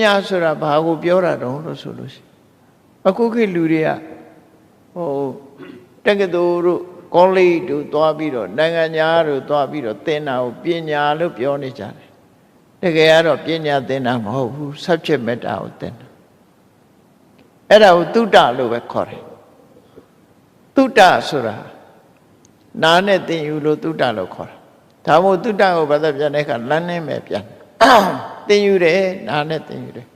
ညာဆိုတာဘာကိုပြောတာတုံးလို့ဆိုလို့ရှိရင်အခုခေတ်လူတွေကဟိုတက္ကသိုလ်တို့ကောလိပ်တို့သွားပြီးတော့နိုင်ငံသားတို့သွားပြီးတော့သင်တာကိုပညာလို့ပြောနေကြတယ်တကယ်ကတော့ပညာသင်တာမဟုတ်ဘူး subject matter ကိုသင်တာအဲ့ဒါကိုသုတ္တလို့ပဲခေါ်တယ်သုတ္တဆိုတာနားနဲ့သင်ယူလို့သုတ္တလို့ခေါ်တာဒါမို့သုတ္တကိုဘာသာပြန်တဲ့အခါလမ်းနဲ့ပဲပြန် သင်ယူတယ်နားနဲ့သင်ယူတယ်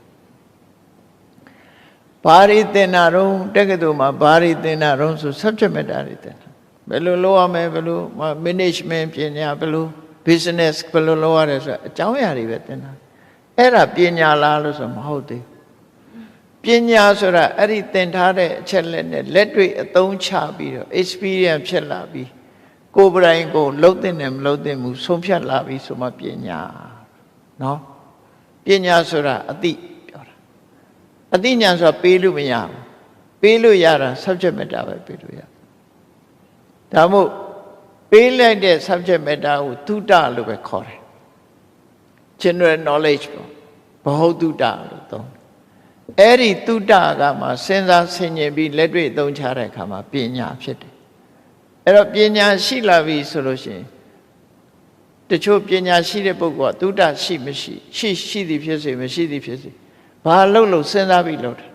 ဘာရီသင်တာတော့တက္ကသိုလ်မှာဘာရီသင်တာတော့ဆို subject matter တွေသင်တာဘယ်လိုလုပ်ရမလဲဘယ်လို management ပညာဘယ်လို business ဘယ်လိုလုပ်ရတယ်ဆိုအကြောင်းအရာတွေပဲသင်တာအဲ့ဒါပညာလားလို့ဆိုမဟုတ်သေးဘူးပညာဆိုတာအဲ့ဒီသင်ထားတဲ့အချက်လက်နဲ့လက်တွေ့အသုံးချပြီးတော့ experience ဖြစ်လာပြီးကိုယ်ပိုင်ကိုလှုပ်တဲ့နဲ့မလှုပ်တဲ့မူဆုံးဖြတ်လာပြီးဆိုမှပညာနော် ပညာဆိုတာအတိပြောတာအတိညာဆိုတာပေးလို့မရဘူးပေးလို့ရတာ subject matter ပဲပေးလို့ရဒါမို့ပေးလိုက်တဲ့ subject matter ကိုသုတလို့ပဲခေါ်တယ် general knowledge ပေါ့ဘဟုတုတလို့သုံးတယ်အဲ့ဒီတုတကမှစဉ်းစားဆင်ခြင်ပြီးလက်တွေ့သုံးချတဲ့အခါမှာပညာဖြစ်တယ်အဲ့တော့ပညာရှိလာပြီဆိုလို့ရှိရင်တ ချို့ပညာရှိတဲ့ပုဂ္ဂိုလ်ကတုတရှိမရှိရှိရှိသည်ဖြစ်စေမရှိသည်ဖြစ်စေဘာလို့လို့စဉ်းစားပြီးလုပ်တယ်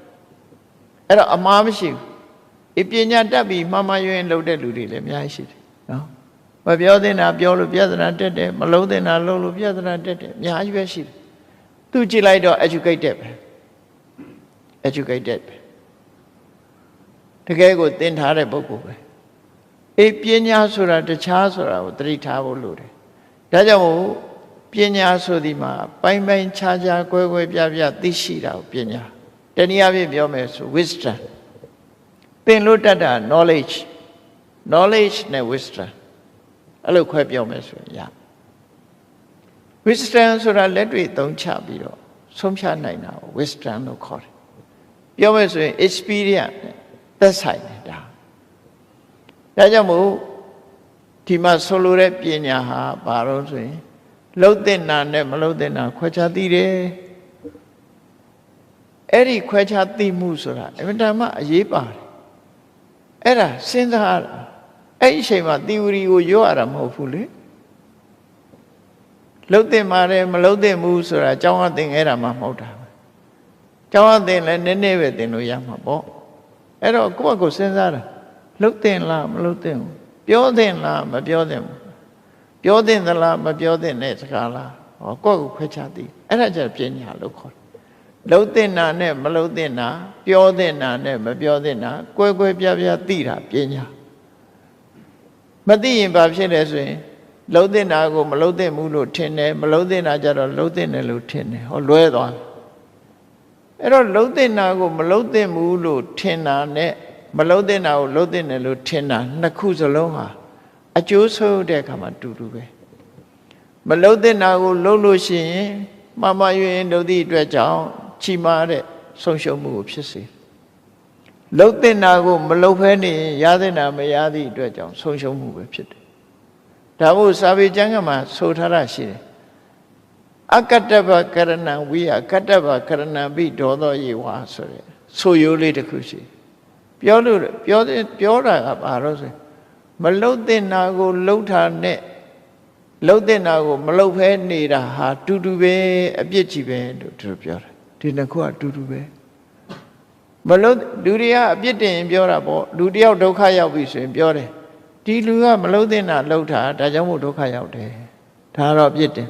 အဲ့တော့အမှားမရှိဘူးဒီပညာတတ်ပြီးမှမှရွရင်လုပ်တဲ့လူတွေလည်းအများကြီးရှိတယ်နော်မပြောသင့်တာပြောလို့ပြဿနာတက်တယ်မလုံးသင့်တာလုံးလို့ပြဿနာတက်တယ်အများကြီးပဲရှိတယ်သူကြည့်လိုက်တော့ educated ပဲ educated ပဲတကယ်ကိုသင်ထားတဲ့ပုဂ္ဂိုလ်ပဲအေးပညာဆိုတာတခြားဆိုတာကိုသတိထားဖို့လိုတယ် ဒါကြောင့်မို့ပညာဆိုဒီမှာပိုင်းပိုင်းခြားခြားကွဲကွဲပြားပြားသိရှိတာကိုပညာတနည်းအားဖြင့်ပြောမယ်ဆို wisdom သင်လို့တတ်တာ knowledge knowledge နဲ့ wisdom အဲ့လိုခွဲပြောမယ်ဆိုရင်ရ wisdom ဆိုတာလက်တွေ့သုံးချပြီးတော့ဆုံးဖြတ်နိုင်တာကို wisdom လို့ခေါ်တယ်ပြောမယ်ဆိုရင် experience နဲ့သက်ဆိုင်တယ်ဒါဒါကြောင့်မို့ ဒီမှာဆိုလိုတဲ့ပညာဟာဘာလို့ဆိုရင်လှုပ်တဲ့နာနဲ့မလှုပ်တဲ့နာခွဲခြားသိတယ်အဲ့ဒီခွဲခြားသိမှုဆိုတာအမှန်တမ်းအရေးပါတယ်အဲ့ဒါစဉ်းစားရတာအဲ့ဒီအချိန်မှာ theory ကိုရွတ်ရတာမဟုတ်ဘူးလေလှုပ်တဲ့မှာတယ်မလှုပ်တဲ့မှုဆိုတာအကြောင်းအသင်ခဲ့တာမှမဟုတ်တာကျောင်းအသင်လည်းနည်းနည်းပဲသင်လို့ရမှာပေါ့အဲ့တော့ကိုယ့်အကိုစဉ်းစားတာလှုပ်တင်လားမလှုပ်တင်ဘူး ပြောတင်လားမပြောတင်ဘူးပြောတင်သလားမပြောတင်တဲ့စကားလားဟောကိုယ့်ကိုခွဲခြားသိအဲ့ဒါကြပညာလို့ခေါ်တယ်လှုပ်တင်တာနဲ့မလှုပ်တင်တာပြောတင်တာနဲ့မပြောတင်တာကွဲကွဲပြားပြားသိတာပညာမသိရင်ဘာဖြစ်လဲဆိုရင်လှုပ်တင်တာကိုမလှုပ်တင်ဘူးလို့ထင်တယ်မလှုပ်တင်တာကြတော့လှုပ်တင်တယ်လို့ထင်တယ်ဟောလွဲသွားတယ်အဲ့တော့လှုပ်တဲ့နာကိုမလှုပ်တဲ့ဘူးလို့ထင်တာနဲ့ မလှုပ်တဲ့နာကိုလှုပ်တဲ့တယ်လို့ထင်တာနှစ်ခုစလုံးဟာအကျိုးဆိုးတဲ့အခါမှာတူတူပဲမလှုပ်တဲ့နာကိုလှုပ်လို့ရှိရင်မမယွင်လှုပ်သည့်အတွက်ကြောင့်ချီမာတဲ့ဆုံးရှုံးမှုကိုဖြစ်စေလှုပ်တဲ့နာကိုမလှုပ်ဖဲနေရင်ရတဲ့နာမရသည့်အတွက်ကြောင့်ဆုံးရှုံးမှုပဲဖြစ်တယ်ဒါမို့စာပေကျမ်းကမှာဆိုထားတာရှိတယ်အကတ္တဗကရဏံဝိယကတ္တဗကရဏံပိဒေါသောယေဝါဆိုရယ်ဆိုရိုးလေးတစ်ခုရှိ ပြောလို့ပြောပြောတာကဘာလို့ဆိုမလုတ်တဲ့နာကိုလှုပ်တာနဲ့လှုပ်တဲ့နာကိုမလှုပ်ဖဲနေတာဟာတူတူပဲအပြစ်ကြီးပဲလို့သူတို့ပြောတာဒီနှစ်ခုကတူတူပဲမလှုပ်လူတွေကအပြစ်တင်ရင်ပြောတာပေါ့လူတယောက်ဒုက္ခရောက်ပြီဆိုရင်ပြောတယ်ဒီလူကမလှုပ်တဲ့နာလှုပ်တာဒါကြောင့်မို့ဒုက္ခရောက်တယ်ဒါတော့အပြစ်တင်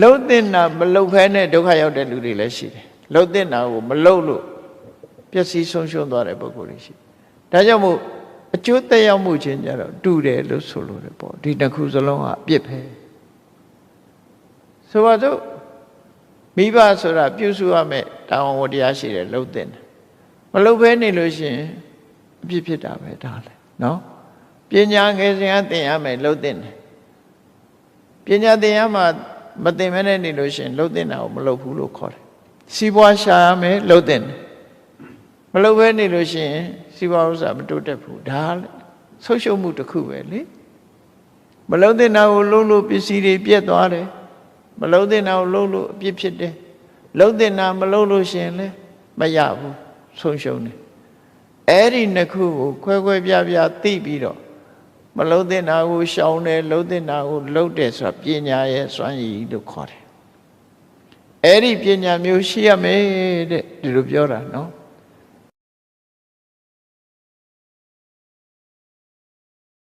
လှုပ်တဲ့နာမလှုပ်ဖဲနဲ့ဒုက္ခရောက်တဲ့လူတွေလည်းရှိတယ်လှုပ်တဲ့နာကိုမလှုပ်လို့ ပျက်စီးဆုံးရှုံးသွားတဲ့ပုဂ္ဂိုလ်တွေရှိဒါကြောင့်မို့အကျိုးသက်ရောက်မှုချင်းကြတော့တူတယ်လို့ဆိုလို့ရပေါ့ဒီတစ်ခုစလုံးကအပြစ်ပဲဆိုပါစို့မိဘဆိုတာပြုစုရမယ်တာဝန်ဝတရားရှိတယ်လှုပ်တဲ့မလှုပ်ဖဲနေလို့ရှိရင်အပြစ်ဖြစ်တာပဲဒါလည်းနော်ပညာငယ်စဉ်ကသင်ရမယ်လှုပ်တဲ့ပညာသင်ရမှာမသင်မဲနဲ့နေလို့ရှိရင်လှုပ်တဲ့တာကိုမလှုပ်ဘူးလို့ခေါ်တယ်စီးပွားရှာရမယ်လှုပ်တဲ့ မလှုပ်ဘဲနေလို့ရှိရင်စီးပွားဥစ္စာမတိုးတက်ဘူးဒါဆုံးရှုံးမှုတစ်ခုပဲလေမလှုပ်တဲ့နာကိုလှုပ်လို့ပစ္စည်းတွေပြက်သွားတယ်မလှုပ်တဲ့နာကိုလှုပ်လို့အပြစ်ဖြစ်တယ်လှုပ်တင်တာမလှုပ်လို့ရှရင်လဲမရဘူးဆုံးရှုံးတယ်အဲ့ဒီနှစ်ခုကိုခွဲခွဲပြားပြားသိပြီးတော့မလှုပ်တင်တာကိုရှောင်တယ်လှုပ်တင်တာကိုလှုပ်တယ်ဆိုတာပညာရဲ့စွမ်းရည်လို့ခေါ်တယ်အဲ့ဒီပညာမျိုးရှိရမယ်တဲ့ဒီလိုပြောတာနော်